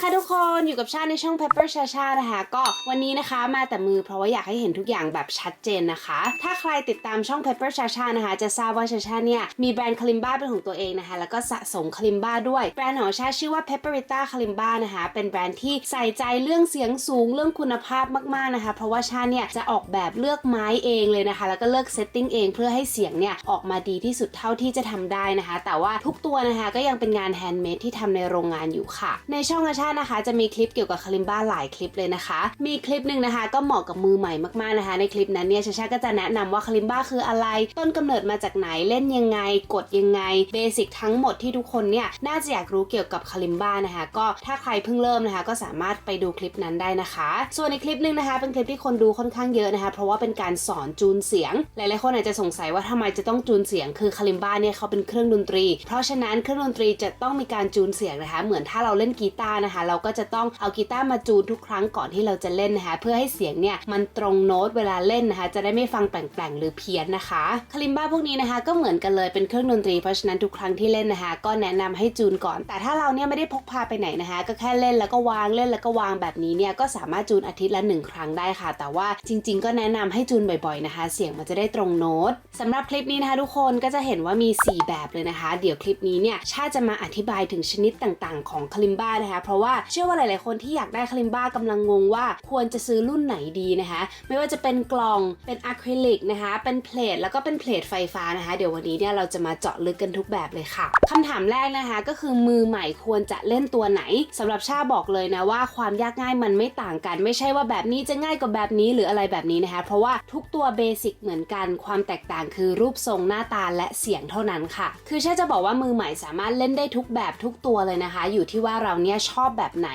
นะคะทุกคนอยู่กับชาในช่อง Pepper ชาชานะคะก็วันนี้นะคะมาแต่มือเพราะว่าอยากให้เห็นทุกอย่างแบบชัดเจนนะคะ ถ้าใครติดตามช่อง Pepper ชาชานะคะ จะทราบว่าชาชาเนี่ยมีแบรนด์คลิมบ้าเป็นของตัวเองนะคะ แล้วก็สะสมคลิมบ้าด้วยแบรนด์ของชาชื่อว่า Pepperita คลิมบ้านะคะ เป็นแบรนด์ที่ใส่ใจเรื่องเสียงสูงเรื่องคุณภาพมากๆนะคะ เพราะว่าชาเนี่ยจะออกแบบเลือกไม้เองเลยนะคะ แล้วก็เลือกเซตติ้งเองเพื่อให้เสียงเนี่ยออกมาดีที่สุดเท่าที่จะทำได้นะคะ แต่ว่าทุกตัวนะคะก็ยังเป็นงานแฮนด์เมดที่ทำในโรงงานอยู่ค่ะ ในช่องอาชานะคะจะมีคลิปเกี่ยวกับคาลิมบ้าหลายคลิปเลยนะคะ มีคลิปหนึ่งนะคะ ก็เหมาะกับมือใหม่มากๆนะคะ ในคลิปนั้นเนี่ยชาชาก็จะแนะนำว่าคาลิมบ้าคืออะไร ต้นกำเนิดมาจากไหนเล่นยังไง กดยังไงเบสิกทั้งหมดที่ทุกคนเนี่ยน่าจะอยากรู้เกี่ยวกับคาลิมบ้านะคะ ก็ถ้าใครเพิ่งเริ่มนะคะ ก็สามารถไปดูคลิปนั้นได้นะคะ ส่วนในคลิปหนึ่งนะคะ เป็นคลิปที่คนดูค่อนข้างเยอะนะคะ เพราะว่าเป็นการสอนจูนเสียง หลายๆคนอาจจะสงสัยว่าทำไมจะต้องจูนเสียงคือคาลิมบ้าเนี่ยเขาเป็นเครื่องดนตรี เพราะฉะนั้นเครื่องดนตรีจะต้องมีการจูนเสียงนะคะ เหมือนถ้าเราเล่นกีตาร์นะคะเราก็จะต้องเอากีตาร์มาจูนทุกครั้งก่อนที่เราจะเล่นนะคะเพื่อให้เสียงเนี่ยมันตรงโน้ตเวลาเล่นนะคะ จะได้ไม่ฟังแปลงๆหรือเพี้ยนนะคะคาลิมบ้าพวกนี้นะคะก็เหมือนกันเลยเป็นเครื่องดนตรีเพราะฉะนั้นทุกครั้งที่เล่นนะคะ ก็แนะนำให้จูนก่อน แต่ถ้าเราเนี่ยไม่ได้พกพาไปไหนนะคะ ก็แค่เล่นแล้วก็วางเล่นแล้วก็วางแบบนี้เนี่ยก็สามารถจูนอาทิตย์ละหนึ่งครั้งได้ค่ะ แต่ว่าจริง ๆ ก็แนะนำให้จูนบ่อยๆนะคะ เสียงมันจะได้ตรงโน้ตสำหรับคลิปนี้นะคะ ทุกคนก็จะเห็นว่ามี 4 แบบเลยนะคะ เดี๋ยวคลิปนี้เนี่ยชาจะมาอธิบายถึงชนิดต่างๆ ของคลิมบ้านะคะ เพราะว่าเชื่อว่าหลาย ๆ คนที่อยากได้คลิมบ้ากำลังงงว่าควรจะซื้อรุ่นไหนดีนะคะ ไม่ว่าจะเป็นกล่องเป็นอะคริลิกนะคะ เป็นเพลทแล้วก็เป็นเพลทไฟฟ้านะคะ เดี๋ยววันนี้เนี่ยเราจะมาเจาะลึกกันทุกแบบเลยค่ะคำถามแรกนะคะก็คือมือใหม่ควรจะเล่นตัวไหนสำหรับชาบอกเลยนะว่าความยากง่ายมันไม่ต่างกัน ไม่ใช่ว่าแบบนี้จะง่ายกว่าแบบนี้หรืออะไรแบบนี้นะคะ เพราะว่าทุกตัวเบสิกเหมือนกัน ความแตกต่างคือรูปทรงหน้าตาและเสียงเท่านั้นค่ะ คือชาจะบอกว่ามือใหม่สามารถเล่นได้ทุกแบบทุกตัวเลยนะคะ อยู่ที่ว่าเราเนี่ยชอบแบบไหน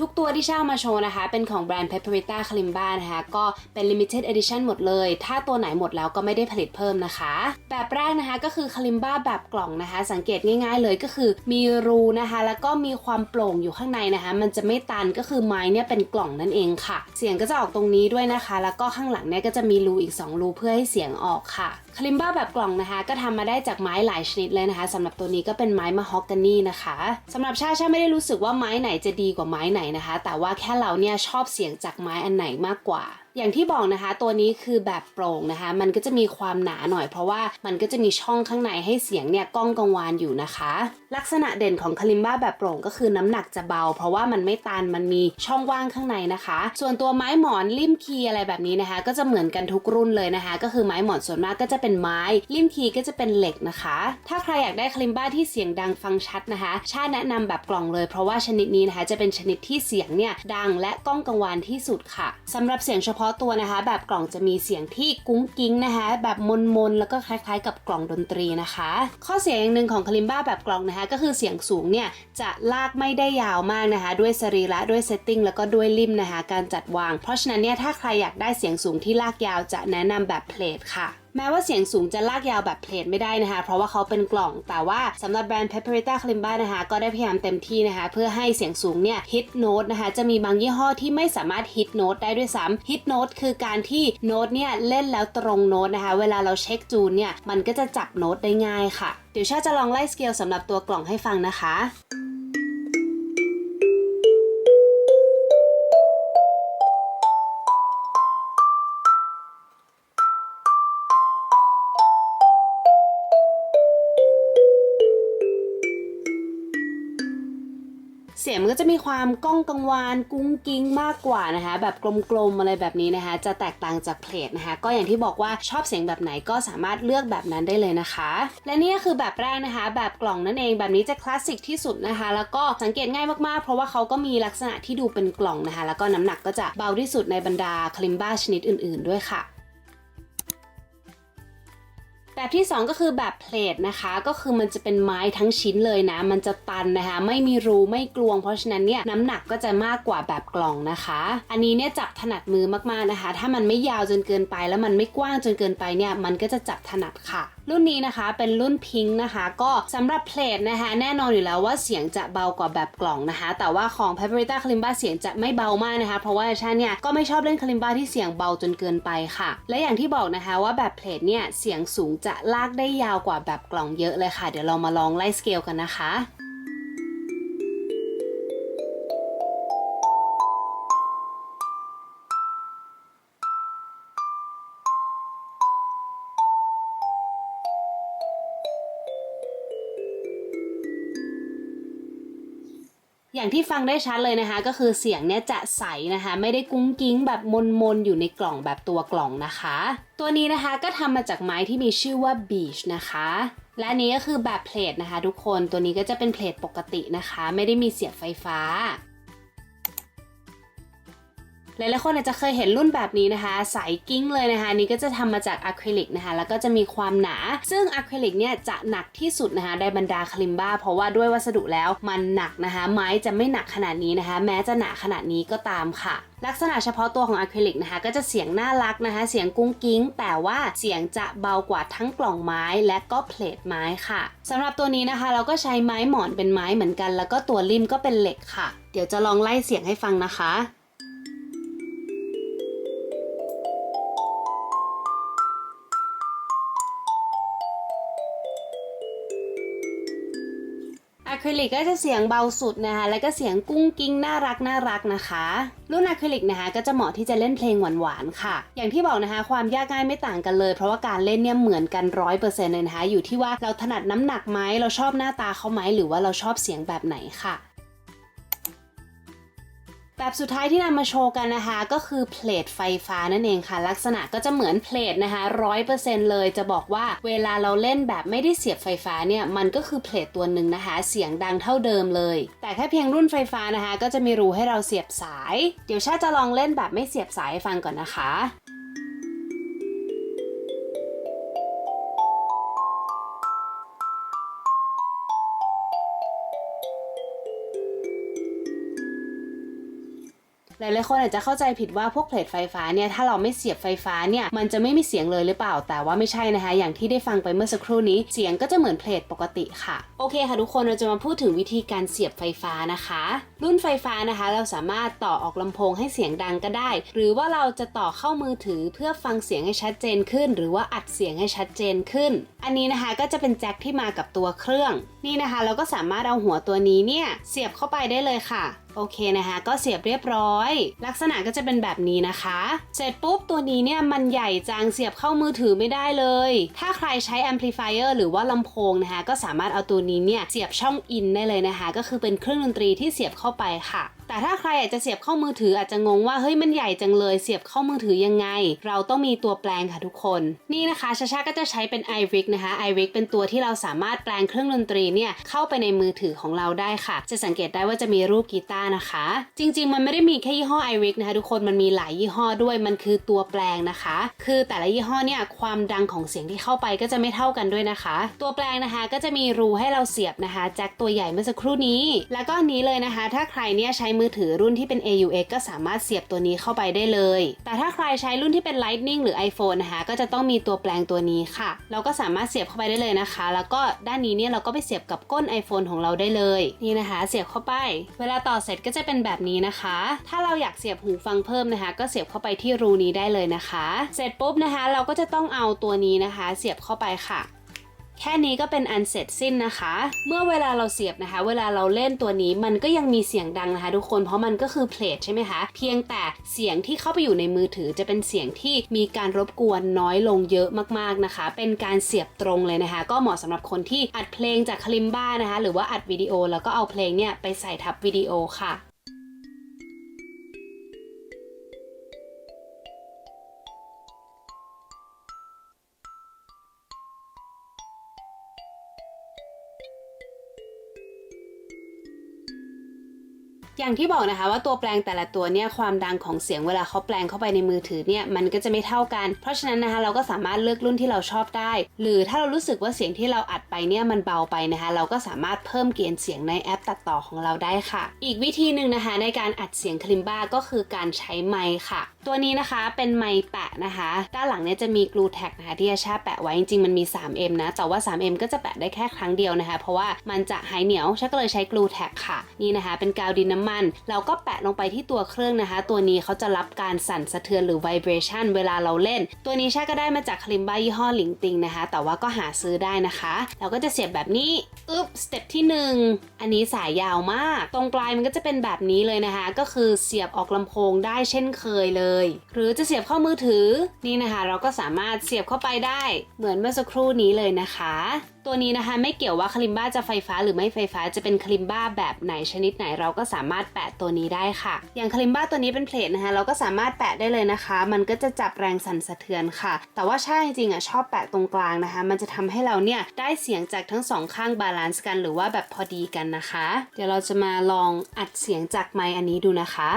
ทุกตัวที่เช่ามาโชว์นะคะ เป็นของแบรนด์ Pepperita Kalimba นะคะ ก็เป็น Limited Edition หมดเลย ถ้าตัวไหนหมดแล้วก็ไม่ได้ผลิตเพิ่มนะคะ แบบแรกนะคะก็คือ Kalimba แบบกล่องนะคะ สังเกตง่ายๆเลยก็คือมีรูนะคะ แล้วก็มีความโปร่งอยู่ข้างในนะคะ มันจะไม่ตันก็คือไม้เนี่ยเป็นกล่องนั่นเองค่ะ เสียงก็จะออกตรงนี้ด้วยนะคะ แล้วก็ข้างหลังเนี่ยก็จะมีรูอีก 2 รูเพื่อให้เสียงออกค่ะ คลิมบ้าแบบกล่องนะคะ ก็ทำมาได้จากไม้หลายชนิดเลยนะคะสำหรับตัวนี้ก็เป็นไม้มะฮอกกานีนะคะสำหรับชาชาไม่ได้รู้สึกว่าไม้ไหนจะดีกว่าไม้ไหนนะคะ แต่ว่าแค่เราเนี่ยชอบเสียงจากไม้อันไหนมากกว่า อย่างที่บอกนะคะ ตัวนี้คือแบบโปร่งนะคะ มันก็จะมีความหนาหน่อยเพราะว่ามันก็จะมีช่องข้างในให้เสียงเนี่ยก้องกังวานอยู่นะคะ ลักษณะเด่นของคาลิมบ้าแบบโปร่งก็คือน้ำหนักจะเบา เพราะว่ามันไม่ตันมันมีช่องว่างข้างในนะคะ ส่วนตัวไม้หมอนริมคีอะไรแบบนี้นะคะ ก็จะเหมือนกันทุกรุ่นเลยนะคะ ก็คือไม้หมอนส่วนมากก็จะเป็นไม้ริมคีก็จะเป็นเหล็กนะคะ ถ้าใครอยากได้คาลิมบ้าที่เสียงดังฟังชัดนะคะ ชาแนะนำแบบกล่องเลย เพราะว่าชนิดนี้นะคะ จะเป็นชนิดที่เสียงเนี่ยดังและก้องกังวานที่สุดค่ะสำหรับเสียงเฉพาะาะตัวนะคะ แบบกล่องจะมีเสียงที่กุ้งกิ้งนะคะ แบบมนมนๆแล้วก็คล้ายๆ กับกล่องดนตรีนะคะ ข้อเสียอย่างหนึ่งของคาลิมบ้าแบบกล่องนะคะ ก็คือเสียงสูงเนี่ยจะลากไม่ได้ยาวมากนะคะ ด้วยสรีระด้วยเซตติ้งแล้วก็ด้วยริมนะคะ การจัดวาง เพราะฉะนั้นเนี่ยถ้าใครอยากได้เสียงสูงที่ลากยาวจะแนะนำแบบเพลทค่ะ แม้ว่าเสียงสูงจะลากยาวแบบเพลทไม่ได้นะคะ เพราะว่าเขาเป็นกล่อง แต่ว่าสำหรับแบรนด์ Pepperita Kalimba นะคะ ก็ได้พยายามเต็มที่นะคะ เพื่อให้เสียงสูงเนี่ยฮิตโน้ตนะคะ จะมีบางยี่ห้อที่ไม่สามารถฮิตโน้ตได้ด้วยซ้ำฮิตโน้ตคือการที่โน้ตเนี่ยเล่นแล้วตรงโน้ตนะคะ เวลาเราเช็คจูนเนี่ยมันก็จะจับโน้ตได้ง่ายค่ะ เดี๋ยวชาจะลองไล่สเกลสำหรับตัวกล่องให้ฟังนะคะ มีความก้องกังวานกุ้งกิ้งมากกว่านะคะ แบบกลมๆอะไรแบบนี้นะคะ จะแตกต่างจากเพลทนะคะ ก็อย่างที่บอกว่าชอบเสียงแบบไหนก็สามารถเลือกแบบนั้นได้เลยนะคะ และนี่ก็คือแบบแรกนะคะ แบบกล่องนั่นเองแบบนี้จะคลาสสิกที่สุดนะคะ แล้วก็สังเกตง่ายมากๆ เพราะว่าเขาก็มีลักษณะที่ดูเป็นกล่องนะคะ แล้วก็น้ำหนักก็จะเบาที่สุดในบรรดาคลิมบ้าชนิดอื่น ๆด้วยค่ะ แบบที่ 2 ก็คือแบบเพลทนะคะ ก็คือมันจะเป็นไม้ทั้งชิ้นเลยนะ มันจะตันนะคะ ไม่มีรูไม่กลวง เพราะฉะนั้นเนี่ยน้ำหนักก็จะมากกว่าแบบกล่องนะคะ อันนี้เนี่ยจับถนัดมือมากๆนะคะ ถ้ามันไม่ยาวจนเกินไป แล้วมันไม่กว้างจนเกินไปเนี่ยมันก็จะจับถนัดค่ะ รุ่นนี้นะคะเป็นรุ่นพิงค์นะคะ ก็สำหรับเพลทนะคะแน่นอนอยู่แล้วว่าเสียงจะเบากว่าแบบกล่องนะคะ แต่ว่าของ Paperita Kalimba เสียงจะไม่เบามากนะคะ เพราะว่าฉันเนี่ยก็ไม่ชอบเล่นคลิมบ a ที่เสียงเบาจนเกินไปค่ะ และอย่างที่บอกนะคะว่าแบบเพลทเนี่ยเสียงสูงจะลากได้ยาวกว่าแบบกล่องเยอะเลยค่ะ เดี๋ยวเรามาลองไล่สเกลกันนะคะ อย่างที่ฟังได้ชัดเลยนะคะ ก็คือเสียงเนี่ยจะใสนะคะ ไม่ได้กุ้งกิ้งแบบมนๆอยู่ในกล่องแบบตัวกล่องนะคะ ตัวนี้นะคะก็ทำมาจากไม้ที่มีชื่อว่า beach นะคะและนนี้ก็คือแบบเพลทนะคะ ทุกคนตัวนี้ก็จะเป็นเพลทปกตินะคะ ไม่ได้มีเสียบไฟฟ้า หลายๆคนอาจจะเคยเห็นรุ่นแบบนี้นะคะ ใสกิ้งเลยนะคะนี้ก็จะทำมาจากอะคริลิกนะคะ แล้วก็จะมีความหนา ซึ่งอะคริลิกเนี่ยจะหนักที่สุดนะคะในบรรดาคลิมบ้า เพราะว่าด้วยวัสดุแล้วมันหนักนะคะ ไม้จะไม่หนักขนาดนี้นะคะ แม้จะหนาขนาดนี้ก็ตามค่ะ ลักษณะเฉพาะตัวของอะคริลิกนะคะก็จะเสียงน่ารักนะคะ เสียงกุ้งกิ้ง แต่ว่าเสียงจะเบากว่าทั้งกล่องไม้และก็เพลทไม้ค่ะสำหรับตัวนี้นะคะ เราก็ใช้ไม้หมอนเป็นไม้เหมือนกัน แล้วก็ตัวริมก็เป็นเหล็กค่ะ เดี๋ยวจะลองไล่เสียงให้ฟังนะคะ ริลิกก็จะเสียงเบาสุดนะคะ แล้วก็เสียงกุ้งกิ้งน่ารักน่ารักนะคะ รุ่นอะคริลิกนะคะก็จะเหมาะที่จะเล่นเพลงหวานๆค่ะ อย่างที่บอกนะคะ ความยากง่ายไม่ต่างกันเลย เพราะว่าการเล่นเนี่ยเหมือนกันร้อยเปอร์เซ็นต์เลยนะคะ อยู่ที่ว่าเราถนัดน้ำหนักไหมเราชอบหน้าตาเขาไหมหรือว่าเราชอบเสียงแบบไหนค่ะ แบบสุดท้ายที่นำมาโชว์กันนะคะ ก็คือเพลทไฟฟ้านั่นเองค่ะ ลักษณะก็จะเหมือนเพลทนะคะร้อยเปอร์เซ็นต์เลยจะบอกว่าเวลาเราเล่นแบบไม่ได้เสียบไฟฟ้าเนี่ย มันก็คือเพลทตัวหนึ่งนะคะ เสียงดังเท่าเดิมเลย แต่แค่เพียงรุ่นไฟฟ้านะคะ ก็จะมีรูให้เราเสียบสาย เดี๋ยวชาจะลองเล่นแบบไม่เสียบสายให้ฟังก่อนนะคะ หลายๆคนอาจจะเข้าใจผิดว่าพวกเพลทไฟฟ้าเนี่ยถ้าเราไม่เสียบไฟฟ้าเนี่ยมันจะไม่มีเสียงเลยหรือเปล่า แต่ว่าไม่ใช่นะคะ อย่างที่ได้ฟังไปเมื่อสักครู่นี้ เสียงก็จะเหมือนเพลทปกติค่ะ โอเคค่ะทุกคนเราจะมาพูดถึงวิธีการเสียบไฟฟ้านะคะ รุ่นไฟฟ้านะคะ เราสามารถต่อออกลำโพงให้เสียงดังก็ได้ หรือว่าเราจะต่อเข้ามือถือเพื่อฟังเสียงให้ชัดเจนขึ้น หรือว่าอัดเสียงให้ชัดเจนขึ้น อันนี้นะคะก็จะเป็นแจ็คที่มากับตัวเครื่อง นี่นะคะ เราก็สามารถเอาหัวตัวนี้เนี่ยเสียบเข้าไปได้เลยค่ะ โอเคนะคะ ก็เสียบเรียบร้อย ลักษณะก็จะเป็นแบบนี้นะคะ เสร็จปุ๊บตัวนี้เนี่ยมันใหญ่จังเสียบเข้ามือถือไม่ได้เลย ถ้าใครใช้แอมพลิฟายเออร์หรือว่าลำโพงนะคะ ก็สามารถเอาตัวนี้เนี่ยเสียบช่องอินได้เลยนะคะ ก็คือเป็นเครื่องดนตรีที่เสียบเข้าไปค่ะ แต่ถ้าใครอยากจะเสียบเข้ามือถืออาจจะงงว่าเฮ้ยมันใหญ่จังเลยเสียบเข้ามือถือยังไง เราต้องมีตัวแปลงค่ะทุกคน นี่นะคะชาชาก็จะใช้เป็น iRig นะคะ iRig เป็นตัวที่เราสามารถแปลงเครื่องดนตรีเนี่ยเข้าไปในมือถือของเราได้ค่ะ จะสังเกตได้ว่าจะมีรูปกีตาร์นะคะ จริง ๆ มันไม่ได้มีแค่ยี่ห้อ iRig นะคะทุกคนมันมีหลายยี่ห้อด้วยมันคือตัวแปลงนะคะ คือแต่ละยี่ห้อเนี่ยความดังของเสียงที่เข้าไปก็จะไม่เท่ากันด้วยนะคะ ตัวแปลงนะคะก็จะมีรูให้เราเสียบนะคะแจ็คตัวใหญ่เมื่อสักครู่นี้ แล้วก็นนี้เลยนะคะ ถ้าใครเนี่ยใช้มือถือรุ่นที่เป็น AUX ก็สามารถเสียบตัวนี้เข้าไปได้เลย แต่ถ้าใครใช้รุ่นที่เป็น Lightning หรือ iPhone นะคะ ก็จะต้องมีตัวแปลงตัวนี้ค่ะ เราก็สามารถเสียบเข้าไปได้เลยนะคะ แล้วก็ด้านนี้เนี่ยเราก็ไปเสียบกับก้น iPhone ของเราได้เลย นี่นะคะ เสียบเข้าไป เวลาต่อเสร็จก็จะเป็นแบบนี้นะคะ ถ้าเราอยากเสียบหูฟังเพิ่มนะคะ ก็เสียบเข้าไปที่รูนี้ได้เลยนะคะ เสร็จปุ๊บนะคะ เราก็จะต้องเอาตัวนี้นะคะ เสียบเข้าไปค่ะ แค่นี้ก็เป็นอันเสร็จสิ้นนะคะ เมื่อเวลาเราเสียบนะคะ เวลาเราเล่นตัวนี้มันก็ยังมีเสียงดังนะคะ ทุกคนเพราะมันก็คือเพลทใช่ไหมคะ เพียงแต่เสียงที่เข้าไปอยู่ในมือถือจะเป็นเสียงที่มีการรบกวนน้อยลงเยอะมากๆนะคะ เป็นการเสียบตรงเลยนะคะ ก็เหมาะสำหรับคนที่อัดเพลงจากคลิมบ้านะคะ หรือว่าอัดวิดีโอแล้วก็เอาเพลงเนี่ยไปใส่ทับวิดีโอค่ะ อย่างที่บอกนะคะว่าตัวแปลงแต่ละตัวเนี่ยความดังของเสียงเวลาเขาแปลงเข้าไปในมือถือเนี่ยมันก็จะไม่เท่ากัน เพราะฉะนั้นนะคะเราก็สามารถเลือกรุ่นที่เราชอบได้ หรือถ้าเรารู้สึกว่าเสียงที่เราอัดไปเนี่ยมันเบาไปนะคะ เราก็สามารถเพิ่มเกณฑ์เสียงในแอปตัดต่อของเราได้ค่ะ อีกวิธีหนึ่งนะคะในการอัดเสียงคลิมบ้าก็คือการใช้ไมค์ค่ะ ตัวนี้นะคะเป็นไมค์แปะนะคะ ด้านหลังเนี่ยจะมีกลูแท็กนะคะที่อาชาแปะไว้จริงๆมันมี 3M นะ แต่ว่า 3M ก็จะแปะได้แค่ครั้งเดียวนะคะ เพราะว่ามันจะหายเหนียวชาก็เลยใช้กลูแท็กค่ะ นี่นะคะ เป็นกาวดินน้ำมัน เราก็แปะลงไปที่ตัวเครื่องนะคะ ตัวนี้เขาจะรับการสั่นสะเทือนหรือ vibration เวลาเราเล่น ตัวนี้ชาก็ได้มาจากคลิมบ้ายี่ห้อหลิงติงนะคะ แต่ว่าก็หาซื้อได้นะคะ เราก็จะเสียบแบบนี้อึ๊บสเต็ปที่ 1 อันนี้สายยาวมาก ตรงปลายมันก็จะเป็นแบบนี้เลยนะคะ ก็คือเสียบออกลำโพงได้เช่นเคยเลยหรือจะเสียบเข้ามือถือนี่นะคะ เราก็สามารถเสียบเข้าไปได้เหมือนเมื่อสักครู่นี้เลยนะคะ ตัวนี้นะคะไม่เกี่ยวว่าคลิมบ้าจะไฟฟ้าหรือไม่ไฟฟ้าจะเป็นคลิมบ้าแบบไหนชนิดไหนเราก็สามารถแปะตัวนี้ได้ค่ะ อย่างคลิมบ้าตัวนี้เป็นเพลทนะคะเราก็สามารถแปะได้เลยนะคะ มันก็จะจับแรงสั่นสะเทือนค่ะ แต่ว่าใช่จริงอะชอบแปะตรงกลางนะคะ มันจะทำให้เราเนี่ยได้เสียงจากทั้งสองข้างบาลานซ์กันหรือว่าแบบพอดีกันนะคะ เดี๋ยวเราจะมาลองอัดเสียงจากไมค์อันนี้ดูนะคะ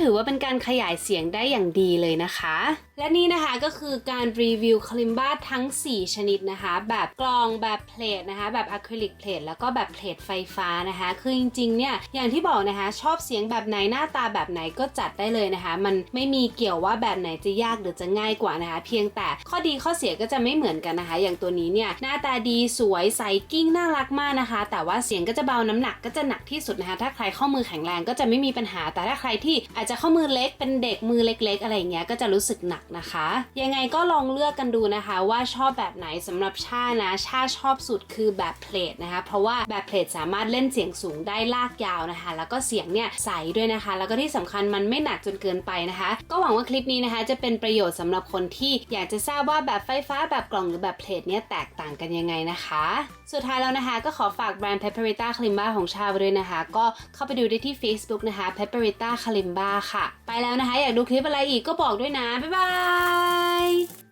ถือว่าเป็นการขยายเสียงได้อย่างดีเลยนะคะ และนี่นะคะก็คือการรีวิวคลิมบ้าทั้ง 4 ชนิดนะคะ แบบกลองแบบเพลทนะคะ แบบอะคริลิกเพลทแล้วก็แบบเพลทไฟฟ้านะคะ คือจริงๆเนี่ยอย่างที่บอกนะคะ ชอบเสียงแบบไหนหน้าตาแบบไหนก็จัดได้เลยนะคะ มันไม่มีเกี่ยวว่าแบบไหนจะยากหรือจะง่ายกว่านะคะ เพียงแต่ข้อดีข้อเสียก็จะไม่เหมือนกันนะคะ อย่างตัวนี้เนี่ยหน้าตาดีสวยใสกิ้งน่ารักมากนะคะ แต่ว่าเสียงก็จะเบาน้ำหนักก็จะหนักที่สุดนะคะ ถ้าใครข้อมือแข็งแรงก็จะไม่มีปัญหาแต่ถ้าใครที่อาจจะจะข้อมือเล็กเป็นเด็กมือเล็ก ๆ อะไรอย่างเงี้ยก็จะรู้สึกหนักนะคะ ยังไงก็ลองเลือกกันดูนะคะว่าชอบแบบไหนสำหรับชานะชาชอบสุดคือแบบเพลทนะคะเพราะว่าแบบเพลทสามารถเล่นเสียงสูงได้ลากยาวนะคะ แล้วก็เสียงเนี่ยใสด้วยนะคะ แล้วก็ที่สำคัญมันไม่หนักจนเกินไปนะคะ ก็หวังว่าคลิปนี้นะคะ จะเป็นประโยชน์สำหรับคนที่อยากจะทราบว่าแบบไฟฟ้าแบบกล่องหรือแบบเพลทเนี่ยแตกต่างกันยังไงนะคะ สุดท้ายแล้วนะคะ ก็ขอฝากแบรนด์ Pepperita Kalimba ของชาไว้ด้วยนะคะ ก็เข้าไปดูได้ที่ Facebook นะคะ Pepperita Kalimba ค่ะ ไปแล้วนะคะ อยากดูคลิปอะไรอีกก็บอกด้วยนะ บ๊ายบาย